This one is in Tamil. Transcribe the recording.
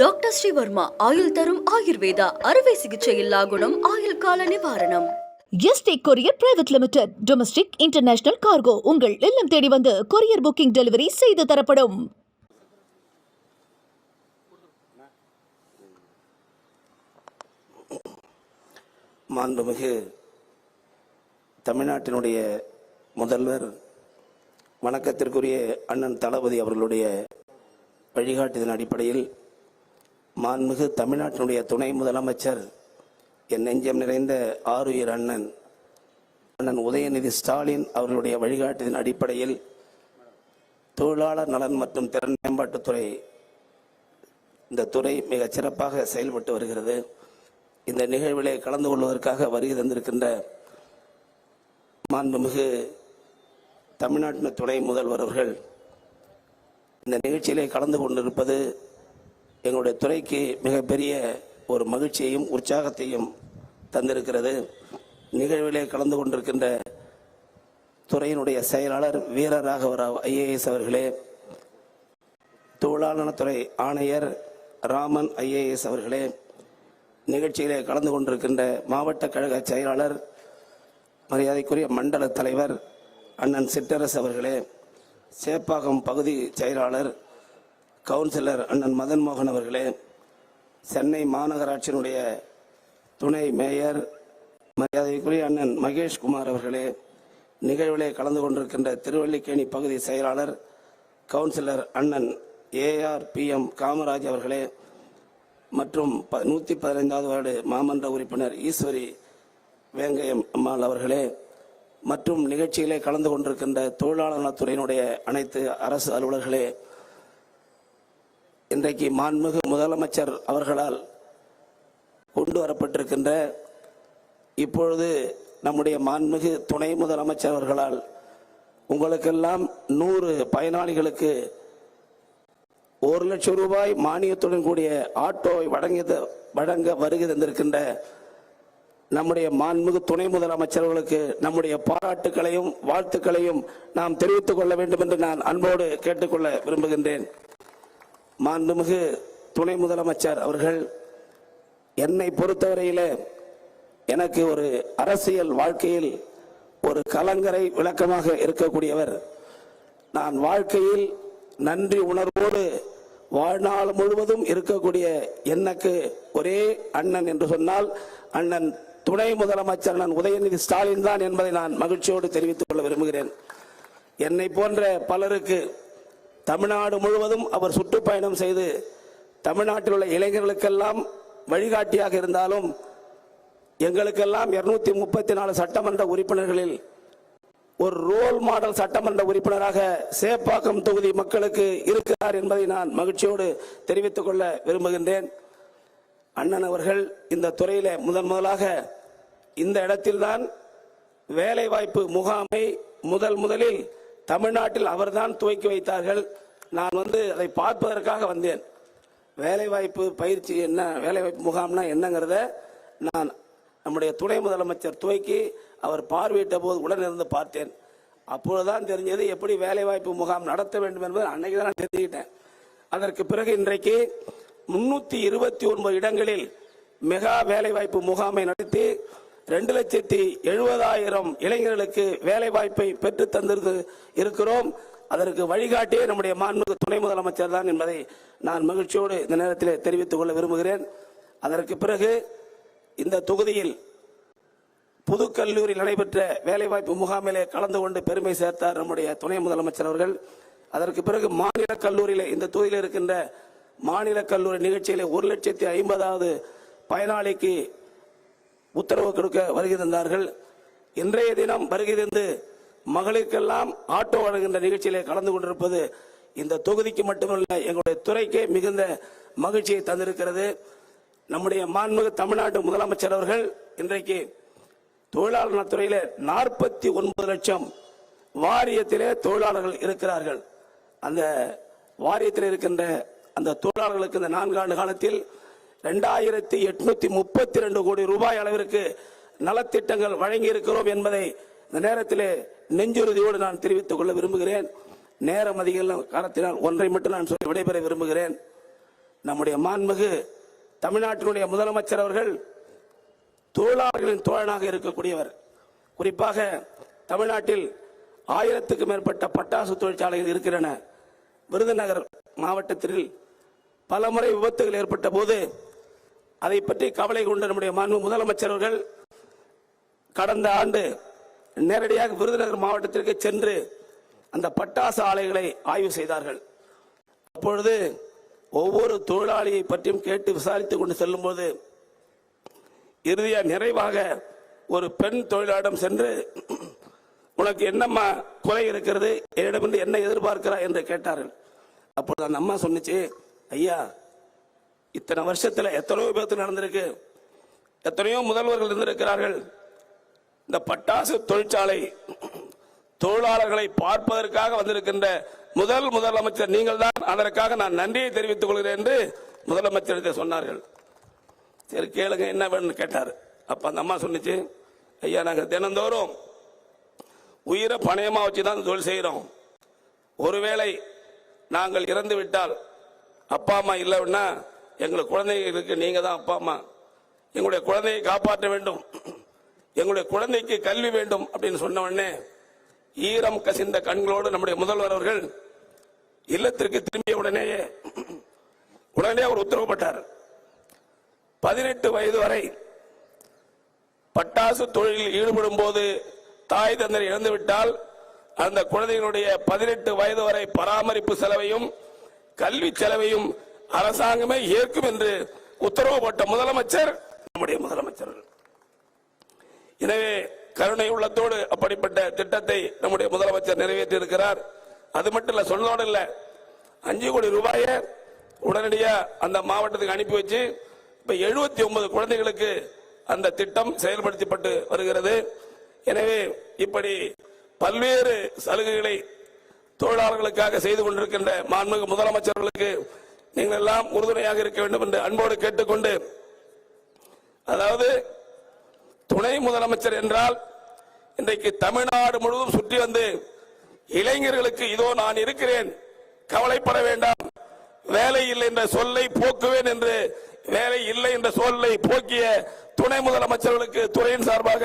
டாக்டர் ஸ்ரீவர்மா ஆயுள் தரும் ஆயுர்வேதா அறுவை சிகிச்சையில்லா குணம் ஆயுள் கால நிவாரணம். ST courier private limited domestic international cargo உங்கள் இல்லம் தேடி வந்து கொரியர் புக்கிங் டெலிவரி செய்து தரப்படும். மாண்புமிகு தமிழ்நாட்டினுடைய முதல்வர் வணக்கத்திற்குரிய அண்ணன் தளபதி அவர்களுடைய வழிகாட்டுதலின் அடிப்படையில் மாண்புமிகு தமிழ்நாட்டினுடைய துணை முதலமைச்சர் என் நெஞ்சம் நிறைந்த ஆருயிர் அண்ணன் அண்ணன் உதயநிதி ஸ்டாலின் அவர்களுடைய வழிகாட்டுதின் அடிப்படையில் தொழிலாளர் நலன் மற்றும் திறன் மேம்பாட்டுத்துறை இந்த துறை மிக சிறப்பாக செயல்பட்டு வருகிறது. இந்த நிகழ்விலே கலந்து கொள்வதற்காக வருகை தந்திருக்கின்ற மாண்புமிகு தமிழ்நாட்டின் துணை முதல்வர் அவர்கள் இந்த நிகழ்ச்சியிலே கலந்து கொண்டிருப்பது எங்களுடைய துறைக்கு மிகப்பெரிய ஒரு மகிழ்ச்சியையும் உற்சாகத்தையும் தந்திருக்கிறது. நிகழ்விலே கலந்து கொண்டிருக்கின்ற துறையினுடைய செயலாளர் வீரராகவராவ் ஐஏஎஸ் அவர்களே தொழிலாளனத்துறை ஆணையர் ராமன் ஐஏஎஸ் அவர்களே நிகழ்ச்சியிலே கலந்து கொண்டிருக்கின்ற மாவட்ட கழக செயலாளர் மரியாதைக்குரிய மண்டல தலைவர் அண்ணன் சிற்றரசு அவர்களே சேப்பாக்கம் பகுதி செயலாளர் கவுன்சிலர் அண்ணன் மதன் மோகன் அவர்களே சென்னை மாநகராட்சியினுடைய துணை மேயர் மரியாதைக்குரிய அண்ணன் மகேஷ் குமார் அவர்களே நிகழ்விலே கலந்து கொண்டிருக்கின்ற திருவல்லிக்கேணி பகுதி செயலாளர் கவுன்சிலர் அண்ணன் ஏஆர் பி எம் காமராஜ் அவர்களே மற்றும் ப நூற்றி பதினைந்தாவது வார்டு மாமன்ற உறுப்பினர் ஈஸ்வரி வேங்கையம் அம்மாள் அவர்களே மற்றும் நிகழ்ச்சியிலே கலந்து கொண்டிருக்கின்ற தொழிலாளர் நலத்துறையினுடைய அனைத்து அரசு அலுவலர்களே இன்றைக்கு மாண்புமிகு முதலமைச்சர் அவர்களால் கொண்டு வரப்பட்டிருக்கின்ற இப்பொழுது நம்முடைய மாண்புமிகு துணை முதலமைச்சர் அவர்களால் உங்களுக்கெல்லாம் நூறு பயனாளிகளுக்கு ஒரு லட்சம் ரூபாய் மானியத்துடன் கூடிய ஆட்டோவை வழங்கி வழங்க வருகை தந்திருக்கின்ற நம்முடைய மாண்புமிகு துணை முதலமைச்சர்களுக்கு நம்முடைய பாராட்டுக்களையும் வாழ்த்துக்களையும் நாம் தெரிவித்துக் கொள்ள வேண்டும் என்று நான் அன்போடு கேட்டுக்கொள்ள விரும்புகின்றேன். மாண்புமிகு துணை முதலமைச்சர் அவர்கள் என்னை பொறுத்தவரையில் எனக்கு ஒரு அரசியல் வாழ்க்கையில் ஒரு கலங்கரை விளக்கமாக இருக்கக்கூடியவர். நான் வாழ்க்கையில் நன்றி உணர்வோடு வாழ்நாள் முழுவதும் இருக்கக்கூடிய எனக்கு ஒரே அண்ணன் என்று சொன்னால் அண்ணன் துணை முதலமைச்சர் அண்ணன் உதயநிதி ஸ்டாலின் தான் என்பதை நான் மகிழ்ச்சியோடு தெரிவித்துக் கொள்ள விரும்புகிறேன். என்னை போன்ற பலருக்கு தமிழ்நாடு முழுவதும் அவர் சுற்றுப்பயணம் செய்து தமிழ்நாட்டில் உள்ள இளைஞர்களுக்கெல்லாம் வழிகாட்டியாக இருந்தாலும் எங்களுக்கெல்லாம் இருநூத்தி முப்பத்தி நாலு சட்டமன்ற உறுப்பினர்களில் ஒரு ரோல் மாடல் சட்டமன்ற உறுப்பினராக சேப்பாக்கம் தொகுதி மக்களுக்கு இருக்கிறார் என்பதை நான் மகிழ்ச்சியோடு தெரிவித்துக் கொள்ள விரும்புகின்றேன். அண்ணன் அவர்கள் இந்த துறையில முதன் முதலாக இந்த இடத்தில்தான் வேலைவாய்ப்பு முகாமை முதல் முதலில் தமிழ்நாட்டில் அவர்தான் துவக்கி வைத்தார்கள். நான் வந்து அதை பார்ப்பதற்காக வந்தேன். வேலைவாய்ப்பு பயிற்சி என்ன வேலைவாய்ப்பு முகாம்னா என்னங்கிறத நான் நம்முடைய துணை முதலமைச்சர் துவக்கி அவர் பார்வையிட்ட போது உடனிருந்து பார்த்தேன். அப்பொழுதுதான் தெரிஞ்சது எப்படி வேலைவாய்ப்பு முகாம் நடத்த வேண்டும் என்பது அன்னைக்கு தான் நான் தெரிஞ்சுக்கிட்டேன். அதற்கு பிறகு இன்றைக்கு முன்னூற்றி இருபத்தி ஒன்பது இடங்களில் மெகா வேலைவாய்ப்பு முகாமை நடத்தி ரெண்டு லட்சத்தி எழுபதாயிரம் இளைஞர்களுக்கு வேலை வாய்ப்பை பெற்று தந்திருக்கு இருக்கிறோம். அதற்கு வழிகாட்டியே நம்முடைய மாண்புமிகு துணை முதலமைச்சர் தான் என்பதை நான் மகிழ்ச்சியோடு இந்த நேரத்தில் தெரிவித்துக் கொள்ள விரும்புகிறேன். அதற்கு பிறகு இந்த தொகுதியில் புதுக்கல்லூரியில் நடைபெற்ற வேலைவாய்ப்பு முகாமிலே கலந்து கொண்டு பெருமை சேர்த்தார் நம்முடைய துணை முதலமைச்சர் அவர்கள். அதற்கு பிறகு மாநில கல்லூரியிலே இந்த தொகுதியில் இருக்கின்ற மாநில கல்லூரி நிகழ்ச்சியிலே ஒரு லட்சத்தி ஐம்பதாவது பயனாளிக்கு உத்தரவு கொடுக்க வருகிறார்கள் இன்றைய தினம் வருகிறந்து மகளிருக்கெல்லாம் ஆட்டோ வழங்குகின்ற நிகழ்ச்சியிலே கலந்து கொண்டிருப்பது இந்த தொகுதிக்கு மட்டுமல்ல எங்களுடைய துறைக்கே மிகுந்த மகிழ்ச்சியை தந்திருக்கிறது. நம்முடைய மாண்புமிகு தமிழ்நாடு முதலமைச்சர் அவர்கள் இன்றைக்கு தொழிலாளர் நலத்துறையிலே நாற்பத்தி ஒன்பது லட்சம் வாரியத்திலே தொழிலாளர்கள் இருக்கிறார்கள். அந்த வாரியத்தில் இருக்கின்ற அந்த தொழிலாளர்களுக்கு இந்த நான்காண்டு காலத்தில் ரெண்டாயிரத்தி எட்நூத்தி முப்பத்தி ரெண்டு கோடி ரூபாய் அளவிற்கு நலத்திட்டங்கள் வழங்கி இருக்கிறோம் என்பதை இந்த நேரத்திலே நெஞ்சுறுதியோடு நான் தெரிவித்துக் கொள்ள விரும்புகிறேன். நேரம் அதிகம் காலத்தினால் ஒன்றை மட்டும் நான் சொல்லி விடைபெற விரும்புகிறேன். நம்முடைய மாண்புமிகு தமிழ்நாட்டினுடைய முதலமைச்சர் அவர்கள் தொழிலாளர்களின் தோழனாக இருக்கக்கூடியவர். குறிப்பாக தமிழ்நாட்டில் ஆயிரத்துக்கு மேற்பட்ட பட்டாசு தொழிற்சாலைகள் இருக்கின்றன. விருதுநகர் மாவட்டத்தில் பலமுறை விபத்துகள் ஏற்பட்ட போது அதை பற்றி கவலை கொண்ட நம்முடைய மாண்பு முதலமைச்சர் அவர்கள் கடந்த ஆண்டு நேரடியாக விருதுநகர் மாவட்டத்திற்கு சென்று அந்த பட்டாசு ஆலைகளை ஆய்வு செய்தார்கள். அப்பொழுது ஒவ்வொரு தொழிலாளியை பற்றியும் கேட்டு விசாரித்துக் கொண்டு செல்லும்போது இறுதியா நிறைவாக ஒரு பெண் தொழிலாளம் சென்று உனக்கு என்னம்மா குறை இருக்கிறது? என்னிடமிருந்து என்ன எதிர்பார்க்கிறாய்? என்று கேட்டார்கள். அப்பொழுது அந்த அம்மா சொன்னுச்சு ஐயா இத்தனை வருஷத்தில் எத்தனையோ பேர்த்து நடந்திருக்கு. எத்தனையோ முதல்வர்கள் இருந்திருக்கிறார்கள். இந்த பட்டாசு தொழிற்சாலை தொழிலாளர்களை பார்ப்பதற்காக வந்திருக்கின்ற முதல் முதலமைச்சர் நீங்கள் தான். அதற்காக நான் நன்றியை தெரிவித்துக் கொள்கிறேன் என்று முதலமைச்சர் சொன்னார்கள். சரி கேளுங்க என்ன வேணும்னு கேட்டார். அப்ப அந்த அம்மா சொன்னுச்சு ஐயா நாங்கள் தினந்தோறும் உயிரை பணயமா வச்சு தான் தொழில் செய்கிறோம் ஒருவேளை நாங்கள் இறந்து விட்டால் அப்பா அம்மா இல்லைன்னா எங்களுக்கு குழந்தைகளுக்கு நீங்க தான் அப்பா அம்மா. எங்களுடைய குழந்தையை காப்பாற்ற வேண்டும். எங்களுடைய குழந்தைக்கு கல்வி வேண்டும் அப்படின்னு சொன்ன உடனே ஈரம் கசிந்த கண்களோடு நம்முடைய முதல்வர் அவர்கள் இல்லத்திற்கு திரும்பிய உடனேயே உடனே அவர் உத்தரவுப்பட்டார். பதினெட்டு வயது வரை பட்டாசு தொழிலில் ஈடுபடும் போது தாய் தந்தர் இழந்துவிட்டால் அந்த குழந்தைகளுடைய பதினெட்டு வயது வரை பராமரிப்பு செலவையும் கல்வி செலவையும் அரசாங்கமே ஏற்கும் என்று உத்தரவு போட்ட முதலமைச்சர் நம்முடைய முதலமைச்சர். எனவே கருணை உள்ளத்தோடு அப்படிப்பட்ட திட்டத்தை நம்முடைய முதலமைச்சர் நிறைவேற்றி இருக்கிறார் அது மட்டும் இல்ல சொன்னதோடு இல்ல அஞ்சு கோடி ரூபாயை உடனடியா அந்த மாவட்டத்துக்கு அனுப்பி வச்சு இப்ப எழுபத்தி ஒன்பது குழந்தைகளுக்கு அந்த திட்டம் செயல்படுத்தப்பட்டு வருகிறது. எனவே இப்படி பல்வேறு சலுகைகளை தொழிலாளர்களுக்காக செய்து கொண்டிருக்கின்ற மாண்புமிகு முதலமைச்சர்களுக்கு நீங்கள் எல்லாம் உறுதுணையாக இருக்க வேண்டும் என்று அன்போடு கேட்டுக்கொண்டு அதாவது துணை முதலமைச்சர் என்றால் இன்றைக்கு தமிழ்நாடு முழுவதும் சுற்றி வந்து இளைஞர்களுக்கு இதோ நான் இருக்கிறேன் கவலைப்பட வேண்டாம் வேலை இல்லை என்ற சொல்லை போக்குவேன் என்று வேலை இல்லை என்ற சொல்லை போக்கிய துணை முதலமைச்சர்களுக்கு துறையின் சார்பாக